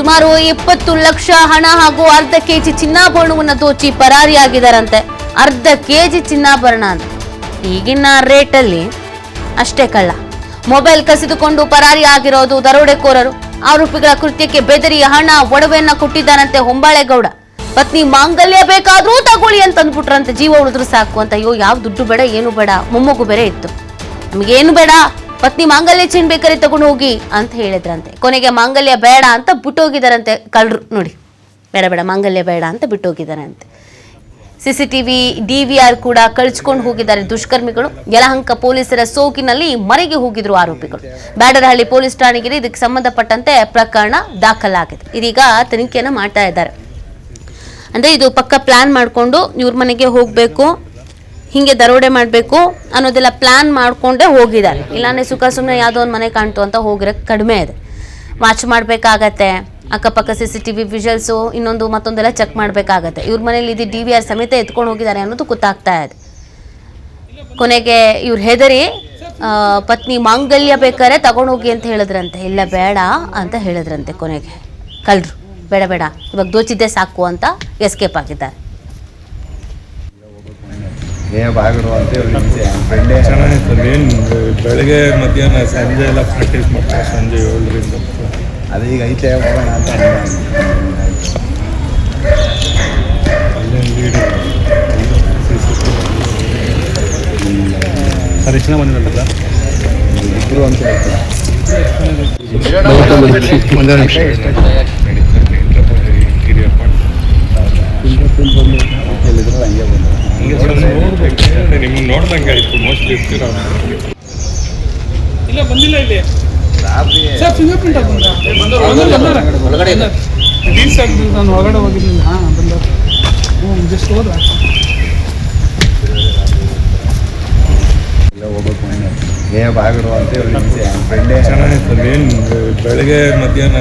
ಸುಮಾರು ಇಪ್ಪತ್ತು ಲಕ್ಷ ಹಣ ಹಾಗೂ ಅರ್ಧ ಕೆಜಿ ಚಿನ್ನಾಭರಣವನ್ನು ದೋಚಿ ಪರಾರಿಯಾಗಿದ್ದಾರಂತೆ ಅರ್ಧ ಕೆಜಿ ಚಿನ್ನಾಭರಣ ಅಂತ. ಈಗಿನ ರೇಟಲ್ಲಿ ಅಷ್ಟೇ ಕಳ್ಳ. ಮೊಬೈಲ್ ಕಸಿದುಕೊಂಡು ಪರಾರಿ ಆಗಿರೋದು ದರೋಡೆಕೋರರು. ಆರೋಪಿಗಳ ಕೃತ್ಯಕ್ಕೆ ಬೆದರಿ ಹಣ ಒಡವೆಯನ್ನ ಕೊಟ್ಟಿದ್ದಾರಂತೆ ಹೊಂಬಾಳೆಗೌಡ. ಪತ್ನಿ ಮಾಂಗಲ್ಯ ಬೇಕಾದ್ರೂ ತಗೊಳ್ಳಿ ಅಂತ ಅಂದ್ಬಿಟ್ರಂತೆ ಜೀವ ಉಳಿದ್ರು ಸಾಕು ಅಂತ. ಅಯ್ಯೋ, ಯಾವ ದುಡ್ಡು ಬೇಡ, ಏನು ಬೇಡ, ಮೊಮ್ಮಗು ಬೇರೆ ಇತ್ತು. ನಮಗೇನು ಬೇಡ? ಪತ್ನಿ ಮಾಂಗಲ್ಯ ಚಿನ್ ಬೇಕಾದ್ರೆ ತಗೊಂಡು ಹೋಗಿ ಅಂತ ಹೇಳಿದ್ರಂತೆ. ಕೊನೆಗೆ ಮಾಂಗಲ್ಯ ಬೇಡ ಅಂತ ಬಿಟ್ಟೋಗಿದಾರಂತೆ ಕಳ್ಳರು. ನೋಡಿ, ಬೇಡ ಬೇಡ, ಮಾಂಗಲ್ಯ ಬೇಡ ಅಂತ ಬಿಟ್ಟೋಗಿದಾರಂತೆ ಸಿ ಸಿ ಟಿವಿ ಆರ್ ಕೂಡ ಕಳ್ಚ್ಕೊಂಡು ಹೋಗಿದ್ದಾರೆ ದುಷ್ಕರ್ಮಿಗಳು. ಯಲಹಂಕ ಪೊಲೀಸರ ಸೋಕಿನಲ್ಲಿ ಮರೆಗೆ ಹೋಗಿದ್ರು ಆರೋಪಿಗಳು. ಬ್ಯಾಡರಹಳ್ಳಿ ಪೊಲೀಸ್ ಠಾಣೆಗೆ ಇದಕ್ಕೆ ಸಂಬಂಧಪಟ್ಟಂತೆ ಪ್ರಕರಣ ದಾಖಲಾಗಿದೆ. ಇದೀಗ ತನಿಖೆಯನ್ನು ಮಾಡ್ತಾ ಇದ್ದಾರೆ. ಅಂದ್ರೆ ಇದು ಪಕ್ಕ ಪ್ಲಾನ್ ಮಾಡಿಕೊಂಡು ಇವ್ರ ಮನೆಗೆ ಹೋಗಬೇಕು. ಹಿಂಗೆ ದರೋಡೆ ಮಾಡಬೇಕು ಅನ್ನೋದೆಲ್ಲ ಪ್ಲಾನ್ ಮಾಡಿಕೊಂಡೇ ಹೋಗಿದ್ದಾರೆ. ಇಲ್ಲಾಂದರೆ ಸುಖ ಸುಮ್ಮನೆ ಯಾವುದೋ ಒಂದು ಮನೆ ಕಾಣ್ತು ಅಂತ ಹೋಗಿರೋಕ್ಕೆ ಕಡಿಮೆ ಇದೆ. ವಾಚ್ ಮಾಡಬೇಕಾಗತ್ತೆ, ಅಕ್ಕಪಕ್ಕ C C T V visuals ಇನ್ನೊಂದು ಮತ್ತೊಂದೆಲ್ಲ ಚೆಕ್ ಮಾಡಬೇಕಾಗತ್ತೆ. ಇವ್ರ ಮನೇಲಿ ಇದು ಡಿ ವಿ ಆರ್ ಸಮೇತ ಎತ್ಕೊಂಡು ಹೋಗಿದ್ದಾರೆ ಅನ್ನೋದು ಗೊತ್ತಾಗ್ತಾ ಇದೆ. ಕೊನೆಗೆ ಇವ್ರು ಹೆದರಿ ಪತ್ನಿ ಮಾಂಗಲ್ಯ ಬೇಕಾದ್ರೆ ತಗೊಂಡೋಗಿ ಅಂತ ಹೇಳಿದ್ರಂತೆ. ಇಲ್ಲ, ಬೇಡ ಅಂತ ಹೇಳಿದ್ರಂತೆ ಕೊನೆಗೆ. ಕಳ್ಳರು ಬೇಡ ಬೇಡ. ಇವಾಗ ದೋಚಿದ್ದೆ ಸಾಕು ಅಂತ ಎಸ್ಕೇಪ್ ಆಗಿದ್ದಾರೆ. ಅಂತ ಹೇಳಿ ಫ್ರೆಂಡೇ ಚೆನ್ನಾಗಿತ್ತು. ಏನು ಬೆಳಗ್ಗೆ ಮಧ್ಯಾಹ್ನ ಸಂಜೆ ಎಲ್ಲ ಪ್ರಾಕ್ಟೀಸ್ ಮಾಡ್ತಾರೆ ಸಂಜೆ ಏಳರಿಂದ ಅದು ಈಗ ಐತೆ ಹೋಗೋಣ ಅಂತ ಜನ ಬಂದಿರಂತ ಇಬ್ಬರು ಅಂತ ಹೇಳ್ತಾರೆ ಒಂದು ನಿಮಿಷ ಹೇಳಿದ್ರು ಹಂಗೆ ಬಂದರು ನಿಮ್ಗೆ ನೋಡ್ದಂಗೆ ಆಯ್ತು ಮೋಸ್ಟ್ಲಿ ಇರ್ತೀರ? ಇಲ್ಲ ಬಂದಿಲ್ಲ ಇಲ್ಲಿ. ಸರ್ ಫಿಂಗರ್ ಪ್ರಿಂಟ್ ಒಳಗಡೆ ರೀಲ್ಸ್ ಆಗ್ತಿದ್ದು ನಾನು ಹೊರಗಡೆ ಹೋಗಿದ್ದೀನಿ. ಹಾಂ ಬಂದ ಹ್ಞೂ ಜಸ್ಟ್ ಹೋದ್ರ? ಏ ಅಂತ ಹೇಳಿ ಫ್ರೆಂಡೇ ಚೆನ್ನಾಗಿತ್ತು. ಏನು ಬೆಳಗ್ಗೆ ಮಧ್ಯಾಹ್ನ